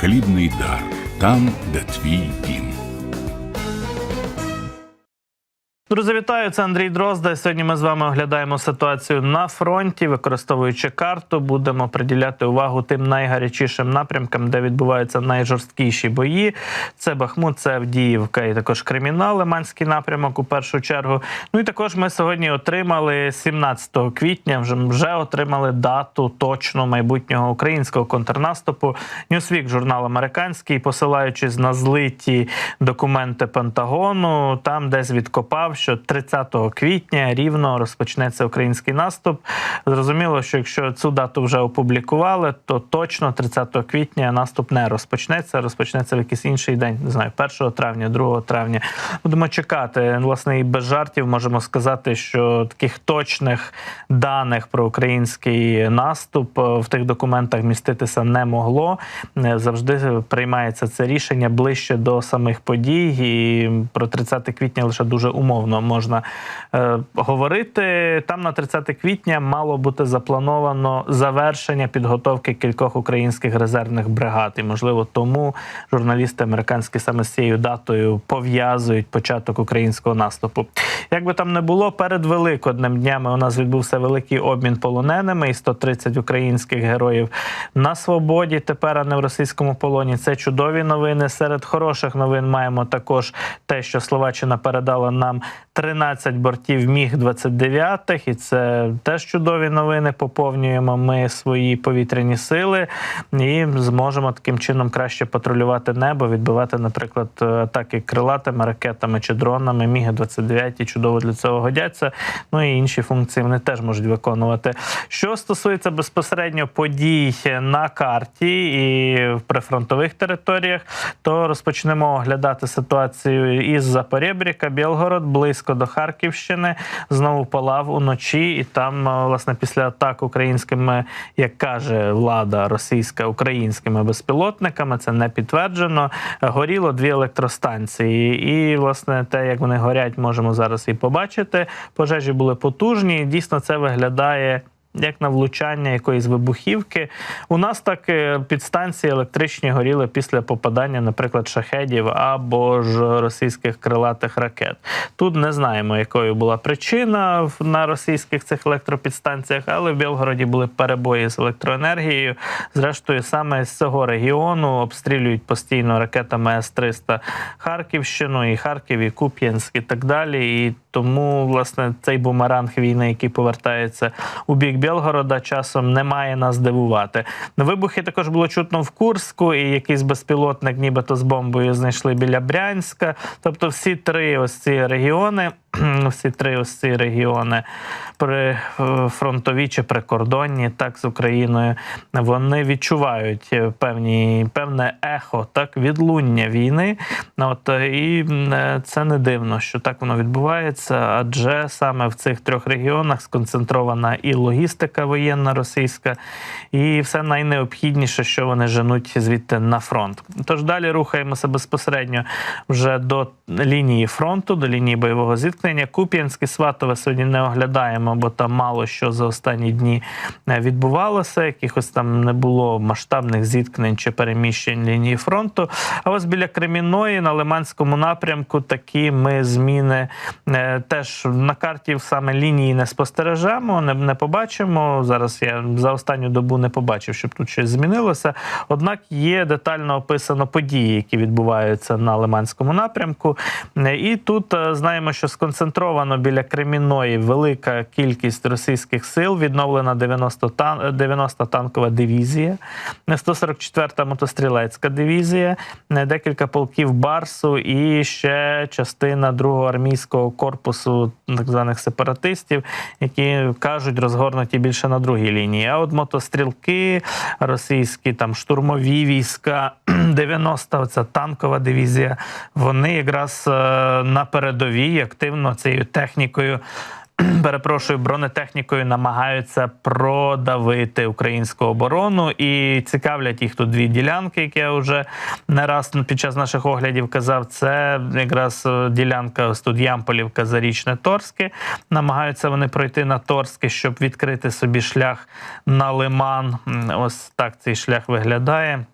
Хлібний дар там, де твій дім. Друзі, вітаю! Це Андрій Дрозда. Сьогодні ми з вами оглядаємо ситуацію на фронті, використовуючи карту, будемо приділяти увагу тим найгарячішим напрямкам, де відбуваються найжорсткіші бої. Це Бахмут, це Авдіївка і також Кримінал, Лиманський напрямок у першу чергу. Ну і також ми сьогодні отримали 17 квітня. Вже вже отримали дату точно майбутнього українського контрнаступу. Newsweek, журнал американський, посилаючись на злиті документи Пентагону, там десь відкопав що 30 квітня рівно розпочнеться український наступ. Зрозуміло, що якщо цю дату вже опублікували, то точно 30 квітня наступ не розпочнеться. Розпочнеться в якийсь інший день, не знаю, 1 травня, 2 травня. Будемо чекати. Власне, і без жартів можемо сказати, що таких точних даних про український наступ в тих документах міститися не могло. Завжди приймається це рішення ближче до самих подій, і про 30 квітня лише дуже умовно можна е, говорити. Там на 30 квітня мало бути заплановано завершення підготовки кількох українських резервних бригад. І можливо тому журналісти американські саме з цією датою пов'язують початок українського наступу. Як би там не було, перед великодним днями у нас відбувся великий обмін полоненими і 130 українських героїв на свободі. Тепер а не в російському полоні. Це чудові новини. Серед хороших новин маємо також те, що Словаччина передала нам 13 бортів міг 29 і це теж чудові новини. Поповнюємо ми свої повітряні сили і зможемо таким чином краще патрулювати небо, відбивати, наприклад, атаки крилатими ракетами чи дронами. Міги 29 чудово для цього годяться. Ну і інші функції вони теж можуть виконувати. Що стосується безпосередньо подій на карті і в прифронтових територіях, то розпочнемо оглядати ситуацію із Запорєбріка, Білгород, близько до Харківщини. Знову палав уночі, і там, власне, після атак українськими, як каже влада російська українськими безпілотниками, це не підтверджено. Горіло дві електростанції, і власне те, як вони горять, можемо зараз і побачити. Пожежі були потужні. Дійсно, це виглядає як на влучання якоїсь вибухівки. У нас так е, підстанції електричні горіли після попадання, наприклад, шахедів або ж російських крилатих ракет. Тут не знаємо, якою була причина на російських цих електропідстанціях, але в Білгороді були перебої з електроенергією. Зрештою, саме з цього регіону обстрілюють постійно ракетами С-300 Харківщину, і Харків, і Куп'янськ, і так далі. І тому, власне, цей бумеранг війни, який повертається у бік Білгорода, часом не має нас дивувати. Вибухи також було чутно в Курську, і якийсь безпілотник, нібито з бомбою, знайшли біля Брянська. Тобто, всі три ось ці регіони. Всі три ось ці регіони при фронтові чи прикордонні, так з Україною, вони відчувають певні певне ехо, так відлуння війни. От і це не дивно, що так воно відбувається, адже саме в цих трьох регіонах сконцентрована і логістика воєнна російська, і все найнеобхідніше, що вони женуть звідти на фронт. Тож далі рухаємося безпосередньо вже до лінії фронту, до лінії бойового зіткнення. Куп'янське Сватове сьогодні не оглядаємо, бо там мало що за останні дні відбувалося. Якихось там не було масштабних зіткнень чи переміщень лінії фронту. А ось біля Кремінної на Лиманському напрямку такі ми зміни теж на карті саме лінії не спостережемо, не, не побачимо. Зараз я за останню добу не побачив, щоб тут щось змінилося. Однак є детально описано події, які відбуваються на Лиманському напрямку. І тут знаємо, що сконцентровано біля Кремінної велика кількість російських сил. Відновлена 90 тан 90 танкова дивізія, 144-та мотострілецька дивізія, декілька полків Барсу і ще частина другого армійського корпусу так званих сепаратистів, які кажуть, розгорнуті більше на другій лінії. А от мотострілки, російські там штурмові війська, 90-та оця танкова дивізія, вони якраз на передовій активно цією технікою. Перепрошую, бронетехнікою намагаються продавити українську оборону і цікавлять їх тут дві ділянки, які я вже не раз під час наших оглядів казав. Це якраз ділянка тут Ямполівка, Зарічне Торське. Намагаються вони пройти на Торське, щоб відкрити собі шлях на Лиман. Ось так цей шлях виглядає.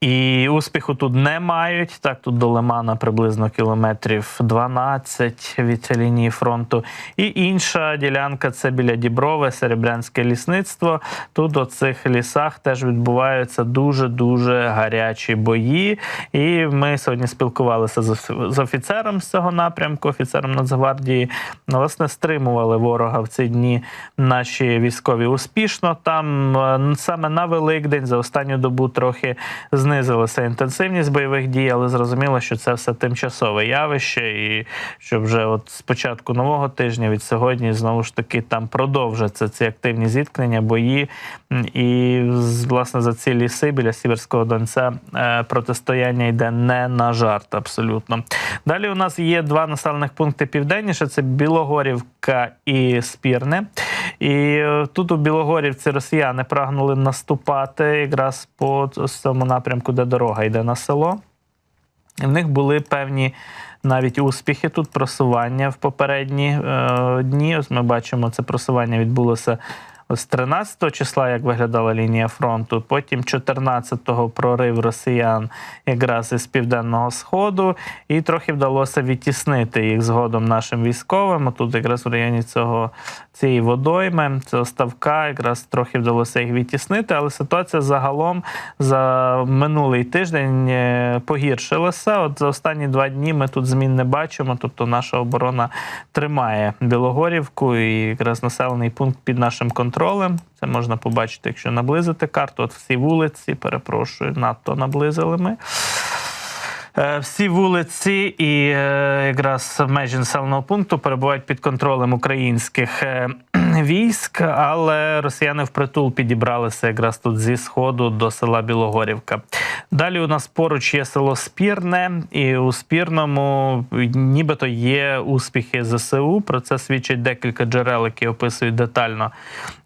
І успіху тут не мають. Так, тут до Лимана приблизно кілометрів 12 від лінії фронту. І інша ділянка це біля Діброве, Серебрянське лісництво. Тут у цих лісах теж відбуваються дуже дуже гарячі бої. І ми сьогодні спілкувалися з з офіцером з цього напрямку, офіцером Нацгвардії. Власне, стримували ворога в ці дні наші військові успішно. Там е, саме на Великдень за останню добу трохи знизилася інтенсивність бойових дій, але зрозуміло, що це все тимчасове явище, і що вже от з початку нового тижня від сьогодні знову ж таки там продовжаться ці активні зіткнення, бої. І власне за ці ліси біля Сіверського Донця е, протистояння йде не на жарт абсолютно. Далі у нас є два населених пункти південніше: це Білогорівка і Спірне. І е, тут у Білогорівці росіяни прагнули наступати якраз по цьому напрямку, де дорога йде на село. І в них були певні навіть успіхи тут, просування в попередні е, дні. Ось ми бачимо, це просування відбулося з 13 числа, як виглядала лінія фронту. Потім 14-го прорив росіян якраз із південного сходу, і трохи вдалося відтіснити їх згодом нашим військовим. Тут якраз в районі цього цієї водойми, цього ставка, якраз трохи вдалося їх відтіснити. Але ситуація загалом за минулий тиждень е, погіршилася. От за останні два дні ми тут змін не бачимо. Тобто наша оборона тримає Білогорівку і якраз населений пункт під нашим контролем. Це можна побачити, якщо наблизити карту. От всі вулиці, перепрошую, надто наблизили ми. Е, Всі вулиці і е, якраз межі населеного пункту перебувають під контролем українських е, військ, але росіяни впритул підібралися якраз тут зі сходу до села Білогорівка. Далі у нас поруч є село Спірне, і у Спірному нібито є успіхи ЗСУ. Про це свідчить декілька джерел, які описують детально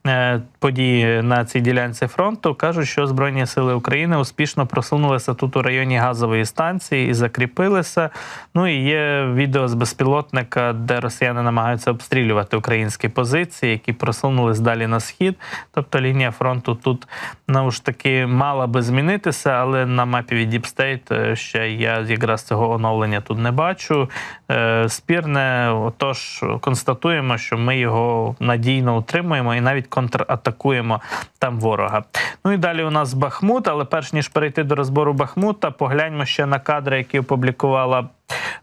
е, події на цій ділянці фронту. Кажуть, що Збройні сили України успішно просунулися тут у районі газової станції і закріпилися. Ну і є відео з безпілотника, де росіяни намагаються обстрілювати українські позиції, які просунулись далі на схід. Тобто лінія фронту тут ну ж таки мала би змінитися, але на мапі від Deep State е, ще я якраз цього оновлення тут не бачу. Е, Спірне, отож, констатуємо, що ми його надійно утримуємо і навіть контратакуємо там ворога. Ну і далі у нас Бахмут, але перш ніж перейти до розбору Бахмута, погляньмо ще на кадри, які опублікувала.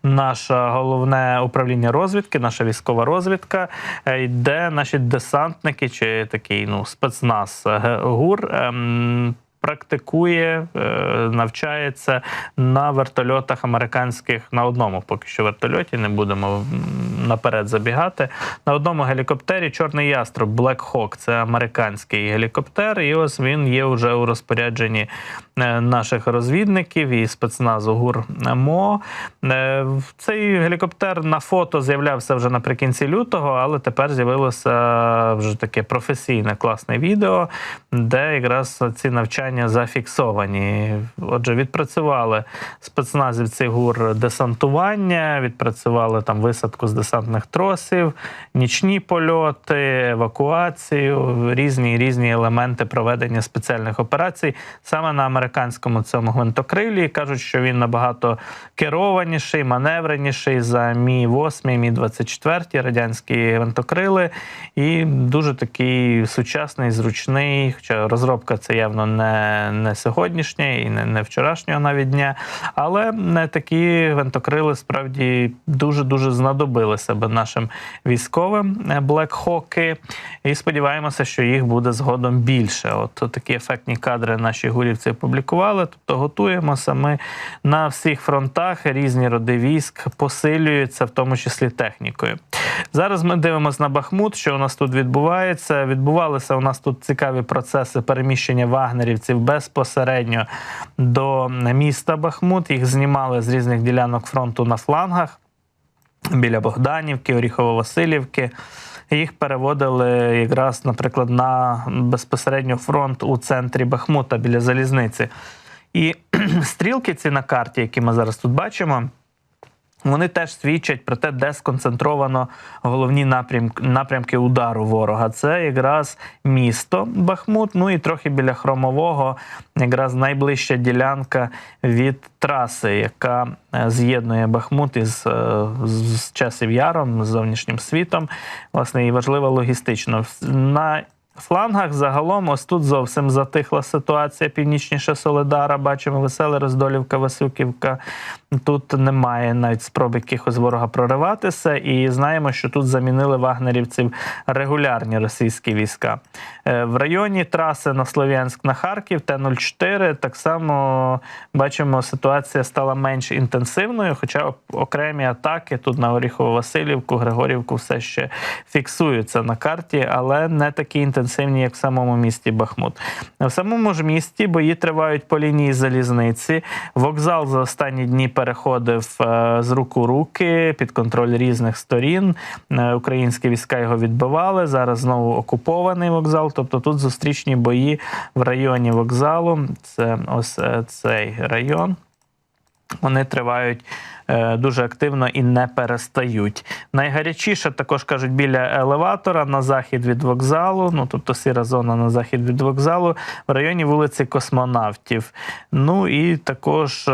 Наше головне управління розвідки, наша військова розвідка, е, де наші десантники чи такий ну спецназ ГУР ем, практикує, е, навчається на вертольотах американських на одному, поки що вертольоті, не будемо наперед забігати. На одному гелікоптері Чорний яструб Black Hawk, це американський гелікоптер, і ось він є вже у розпорядженні е, наших розвідників і спецназу ГУР МО. Е, Цей гелікоптер на фото з'являвся вже наприкінці лютого, але тепер з'явилося вже таке професійне класне відео, де якраз ці навчання зафіксовані. Отже, відпрацювали спецназівці ГУР десантування, відпрацювали там висадку з десантних тросів, нічні польоти, евакуацію, різні різні елементи проведення спеціальних операцій саме на американському цьому гвинтокрилі. Кажуть, що він набагато керованіший, маневреніший за Мі 8 Мі 24 радянські гвинтокрили, і дуже такий сучасний, зручний. Хоча розробка це явно не, не сьогоднішня і не, не вчорашнього навіть дня. Але не такі гвинтокрили справді дуже дуже знадобилися би нашим військовим блекхоки. І сподіваємося, що їх буде згодом більше. От такі ефектні кадри наші гурівці опублікували. Тобто готуємося. Ми на всіх фронтах різні роди військ посилюються, в тому числі технікою. Зараз ми дивимося на Бахмут, що у нас тут відбувається. Відбувалися у нас тут цікаві процеси переміщення вагнерівців безпосередньо до міста Бахмут. Їх знімали з різних ділянок фронту на флангах біля Богданівки, Оріхово-Василівки. Їх переводили якраз, наприклад, на безпосередньо фронт у центрі Бахмута біля залізниці. І стрілки ці на карті, які ми зараз тут бачимо, Вони теж свідчать про те, де сконцентровано головні напрям, напрямки удару ворога. Це якраз місто Бахмут, ну і трохи біля Хромового, якраз найближча ділянка від траси, яка е, з'єднує Бахмут із е, з часів яром, з зовнішнім світом. Власне, і важлива логістично. На флангах загалом ось тут зовсім затихла ситуація. Північніше Соледара, бачимо веселе Роздолівка, Васюківка. Тут немає навіть спроби якихось ворога прориватися, і знаємо, що тут замінили вагнерівців регулярні російські війська. Е, В районі траси на Слов'янськ на Харків Т-04 так само бачимо, ситуація стала менш інтенсивною, хоча окремі атаки тут на Оріхово-Василівку, Григорівку все ще фіксуються на карті, але не такі інтенсивні, як в самому місті Бахмут. В самому ж місті бої тривають по лінії залізниці. Вокзал за останні дні переходив е, з рук у руки під контроль різних сторін. Е, Українські війська його відбивали. Зараз знову окупований вокзал. Тобто тут зустрічні бої в районі вокзалу. Це ось е, цей район. Вони тривають дуже активно і не перестають. Найгарячіше також кажуть біля елеватора на захід від вокзалу, ну тобто сіра зона на захід від вокзалу, в районі вулиці Космонавтів. Ну і також е,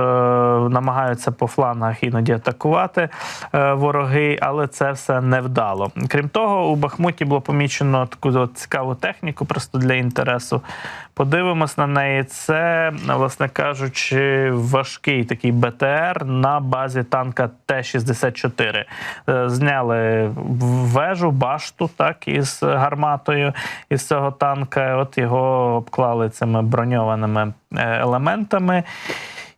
намагаються по флангах іноді атакувати е, вороги, але це все невдало. Крім того, у Бахмуті було помічено таку цікаву техніку, просто для інтересу. Подивимось на неї. Це, власне кажучи, важкий такий БТР на базі танка Т-64. Е, Зняли вежу, башту, так, із гарматою із цього танка. От його обклали цими броньованими е, елементами.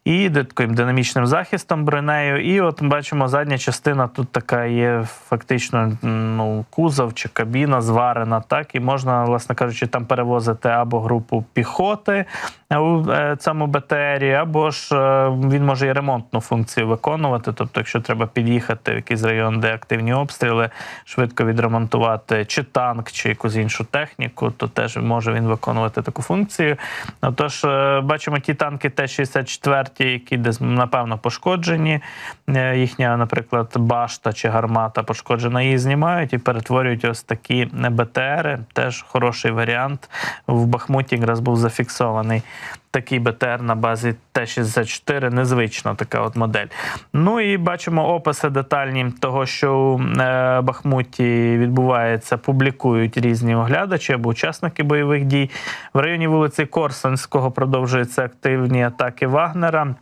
І таким динамічним захистом бронею. І от бачимо, задня частина тут така є фактично ну, кузов чи кабіна зварена, так, і можна, власне кажучи, там перевозити або групу піхоти у е, цьому БТРі, або ж е, він може і ремонтну функцію виконувати. Тобто, якщо треба під'їхати в якийсь район, де активні обстріли, швидко відремонтувати чи танк, чи якусь іншу техніку, то теж може він виконувати таку функцію. Отож, е, бачимо ті танки Т-64, які десь напевно пошкоджені. Е, Їхня, наприклад, башта чи гармата пошкоджена, її знімають і перетворюють ось такі БТРи. Теж хороший варіант. В Бахмуті якраз був зафіксований. Такий БТР на базі Т-64, незвична така от модель. Ну і бачимо описи детальні того, що у е, Бахмуті відбувається, публікують різні оглядачі або учасники бойових дій. В районі вулиці Корсунського продовжуються активні атаки Вагнера.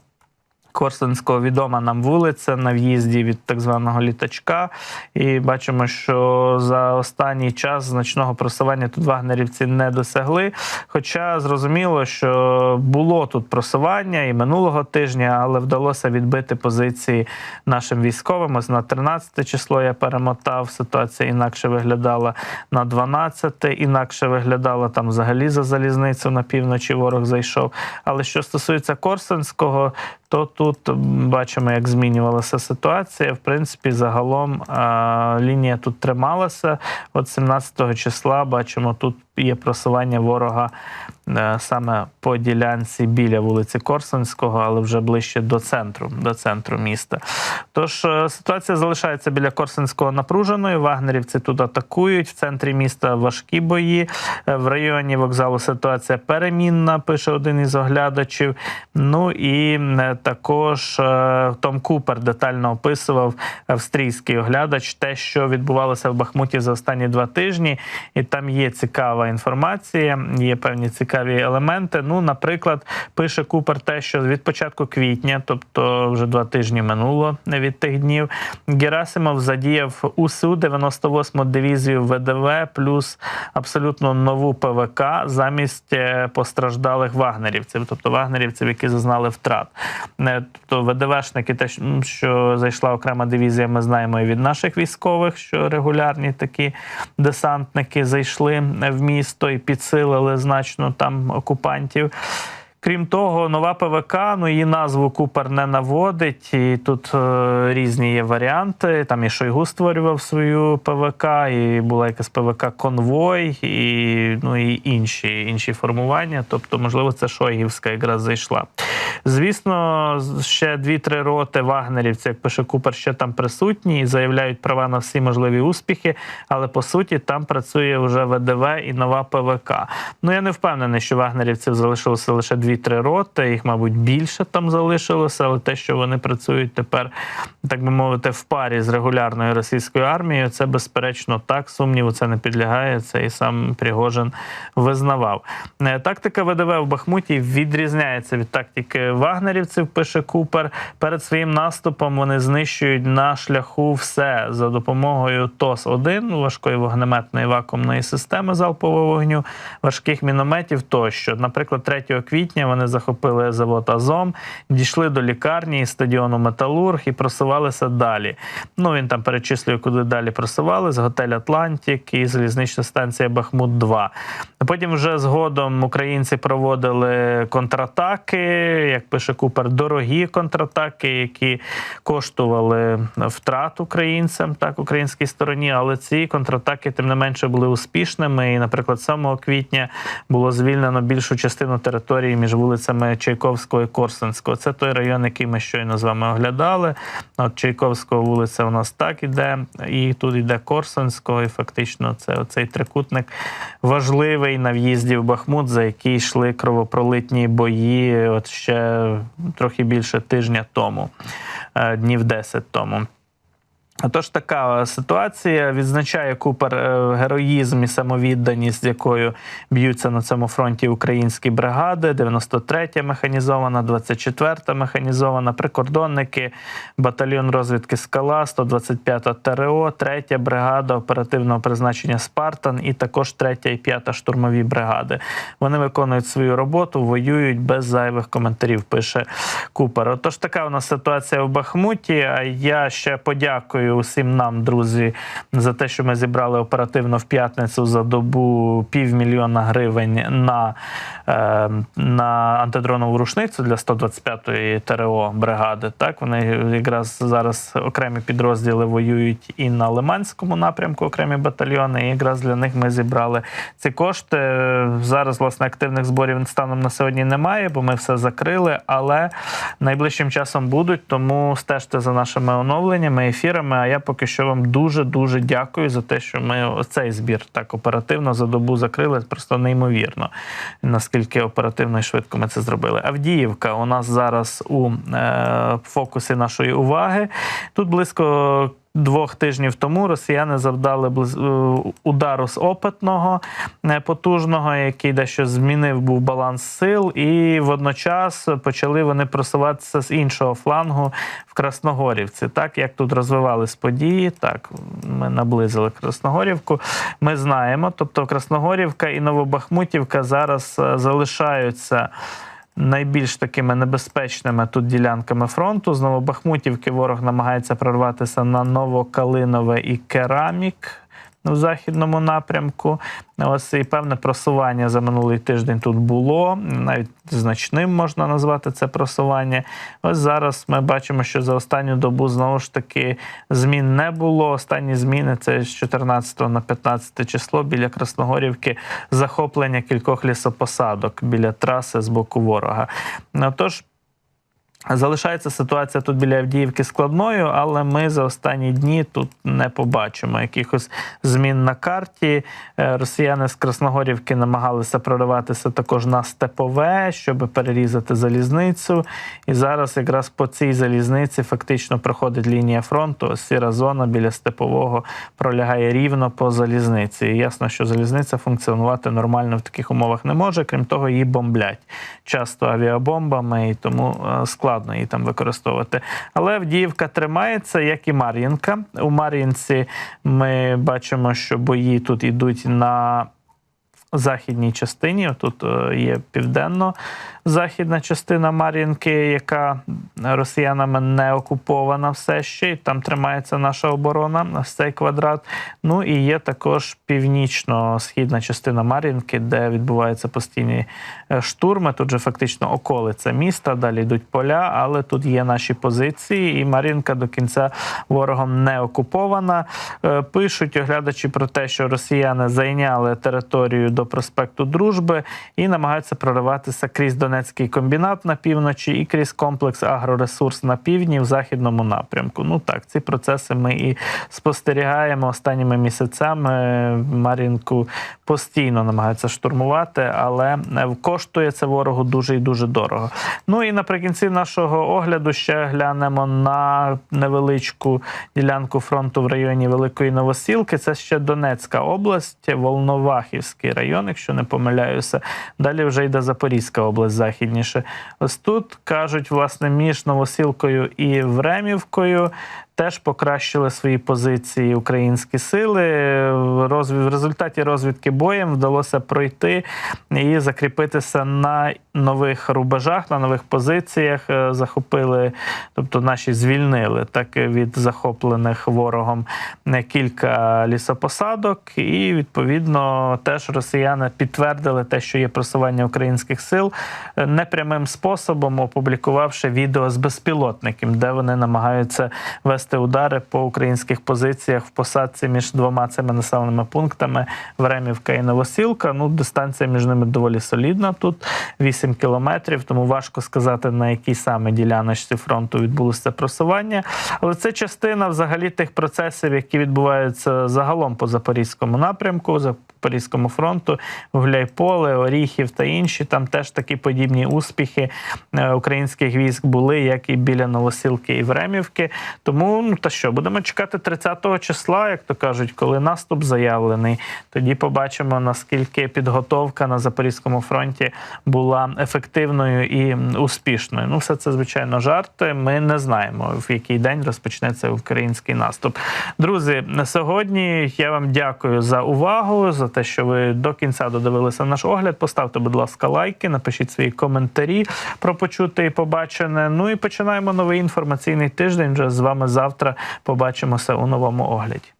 Корсунського відома нам вулиця на в'їзді від так званого літачка. І бачимо, що за останній час значного просування тут вагнерівці не досягли. Хоча зрозуміло, що було тут просування і минулого тижня, але вдалося відбити позиції нашим військовим. Ось на 13 число я перемотав. Ситуація інакше виглядала на 12, інакше виглядала там взагалі за залізницю на півночі. Ворог зайшов. Але що стосується Корсунського, то тут бачимо, як змінювалася ситуація. В принципі, загалом лінія тут трималася. От 17 числа бачимо, тут є просування ворога е, саме по ділянці біля вулиці Корсунського, але вже ближче до центру, до центру міста. Тож е, ситуація залишається біля Корсунського напруженою. Вагнерівці тут атакують. В центрі міста важкі бої. Е, В районі вокзалу ситуація перемінна, пише один із оглядачів. Ну і також Том Купер детально описував австрійський оглядач те, що відбувалося в Бахмуті за останні два тижні, і там є цікава інформація, є певні цікаві елементи. Ну, наприклад, пише Купер те, що від початку квітня, тобто вже два тижні минуло від тих днів, Герасимов задіяв УСУ 98 му дивізію ВДВ плюс абсолютно нову ПВК замість е, постраждалих вагнерівців, тобто вагнерівців, які зазнали втрат. Е, Тобто ВДВшники, те, що- що зайшла окрема дивізія, ми знаємо і від наших військових, що регулярні такі десантники зайшли в місто і підсилили значно там окупантів. Крім того, нова ПВК, ну її назву Купер не наводить. І тут е, різні є варіанти. Там і Шойгу створював свою ПВК, і була якась ПВК конвой, і, ну, і інші, інші формування. Тобто, можливо, це Шойгівська якраз зайшла. Звісно, ще дві-три роти вагнерівців, як пише Купер, ще там присутні і заявляють права на всі можливі успіхи. Але по суті там працює вже ВДВ і нова ПВК. Ну я не впевнений, що вагнерівців залишилося лише дві-три роти. Їх, мабуть, більше там залишилося, але те, що вони працюють тепер, так би мовити, в парі з регулярною російською армією, це безперечно так. Сумніву це не підлягає. Це і сам Пригожин визнавав. Е, Тактика ВДВ в Бахмуті відрізняється від тактики вагнерівців. Пише Купер. Перед своїм наступом вони знищують на шляху все за допомогою ТОС-1 важкої вогнеметної вакуумної системи залпового вогню, важких мінометів тощо. Наприклад, 3 квітня вони захопили завод Азом, дійшли до лікарні стадіону Металург і просувалися далі. Ну він там перечислює, куди далі просувались. Готель Атлантик і залізнична станція Бахмут 2 Потім вже згодом українці проводили контратаки, як пише Купер, дорогі контратаки, які коштували втрат українцям, так українській стороні. Але ці контратаки, тим не менше, були успішними. І, наприклад, 7 квітня було звільнено більшу частину території між вулицями Чайковського і Корсунського. Це той район, який ми щойно з вами оглядали. От Чайковського вулиця у нас так іде, і тут іде Корсунського, і фактично це оцей трикутник важливий на в'їзді в Бахмут, за який йшли кровопролитні бої. От ще трохи більше тижня тому, е, днів 10 тому. Отож, така ситуація відзначає Купер е, героїзм і самовідданість, з якою б'ються на цьому фронті українські бригади, 93-я механізована, 24-та механізована, прикордонники, батальйон розвідки Скала, 125-та ТРО, 3-я бригада оперативного призначення Спартан і також 3-я і 5-та штурмові бригади. Вони виконують свою роботу, воюють без зайвих коментарів. Пише Купер. Отож, така у нас ситуація в Бахмуті. А я ще подякую усім нам, друзі, за те, що ми зібрали оперативно в п'ятницю за добу півмільйона гривень на, е, на антидронову рушницю для 125-ї ТРО бригади. Так вони якраз зараз окремі підрозділи воюють і на Лиманському напрямку, окремі батальйони. І якраз для них ми зібрали ці кошти. Зараз власне активних зборів станом на сьогодні немає, бо ми все закрили. Але найближчим часом будуть. Тому стежте за нашими оновленнями, ефірами. А я поки що вам дуже дуже дякую за те, що ми цей збір так оперативно за добу закрили. Просто неймовірно, наскільки оперативно і швидко ми це зробили. Авдіївка у нас зараз у е, фокусі нашої уваги. Тут близько. Двох тижнів тому росіяни завдали е, удару з опитного е, потужного, який дещо змінив був баланс сил, і водночас почали вони просуватися з іншого флангу в Красногорівці. Так як тут розвивались події, так ми наблизили Красногорівку. Ми знаємо, тобто Красногорівка і Новобахмутівка зараз е, залишаються найбільш такими небезпечними тут ділянками фронту. З Новобахмутівки ворог намагається прорватися на Новокалинове і Керамік. В західному напрямку ось і певне просування за минулий тиждень тут було. Навіть значним можна назвати це просування. Ось зараз ми бачимо, що за останню добу знову ж таки змін не було. Останні зміни це з 14 на 15 число біля Красногорівки захоплення кількох лісопосадок біля траси з боку ворога. Тож. Залишається ситуація тут біля Авдіївки складною, але ми за останні дні тут не побачимо якихось змін на карті. Е, Росіяни з Красногорівки намагалися прориватися також на степове, щоб перерізати залізницю. І зараз якраз по цій залізниці фактично проходить лінія фронту. Сіра зона біля степового пролягає рівно по залізниці. І ясно, що залізниця функціонувати нормально в таких умовах не може. Крім того, її бомблять часто авіабомбами, і тому е, складно її там використовувати. Але Авдіївка тримається, як і Мар'їнка. У Мар'їнці ми бачимо, що бої тут йдуть на західній частині. Тут е, є південно західна частина Мар'їнки, яка росіянами не окупована все ще, і там тримається наша оборона, ось цей квадрат. Ну і є також північно-східна частина Мар'їнки, де відбуваються постійні е, штурми. Тут же фактично околиця міста, далі йдуть поля, але тут є наші позиції, і Мар'їнка до кінця ворогом не окупована. Е, Пишуть оглядачі про те, що росіяни зайняли територію до проспекту Дружби і намагаються прориватися крізь Донецький комбінат на півночі і крізь комплекс агроресурс на півдні в західному напрямку. Ну так, ці процеси ми і спостерігаємо останніми місяцями. Мар'їнку постійно намагаються штурмувати, але е, коштує це ворогу дуже і дуже дорого. Ну і наприкінці нашого огляду ще глянемо на невеличку ділянку фронту в районі Великої Новосілки. Це ще Донецька область, Волновахівський район, якщо не помиляюся. Далі вже йде Запорізька область західніше. Ось тут кажуть, власне, між Новосілкою і Времівкою. Теж покращили свої позиції українські сили. В результаті розвідки боєм вдалося пройти і закріпитися на нових рубежах, на нових позиціях. Е, Захопили, тобто наші звільнили так від захоплених ворогом е, кілька лісопосадок, і відповідно теж росіяни підтвердили те, що є просування українських сил е, непрямим способом, опублікувавши відео з безпілотників, де вони намагаються вести удари по українських позиціях в посадці між двома цими населеними пунктами Времівка і Новосілка. Ну, дистанція між ними доволі солідна. Тут 8 кілометрів, тому важко сказати, на якій саме діляночці фронту відбулося просування. Але це частина взагалі тих процесів, які відбуваються загалом по запорізькому напрямку, Запорізькому фронту, Гуляйполе, Оріхів та інші. Там теж такі подібні успіхи е, українських військ були, як і біля Новосілки і Времівки. Тому ну та що, будемо чекати 30-го числа, як то кажуть, коли наступ заявлений. Тоді побачимо наскільки підготовка на Запорізькому фронті була ефективною і успішною. Ну, все це звичайно жарти. Ми не знаємо в який день розпочнеться український наступ. Друзі, на сьогодні я вам дякую за увагу, за те, що ви до кінця додивилися наш огляд. Поставте, будь ласка, лайки, напишіть свої коментарі про почуте і побачене. Ну і починаємо новий інформаційний тиждень. Вже з вами завтра побачимося у новому огляді.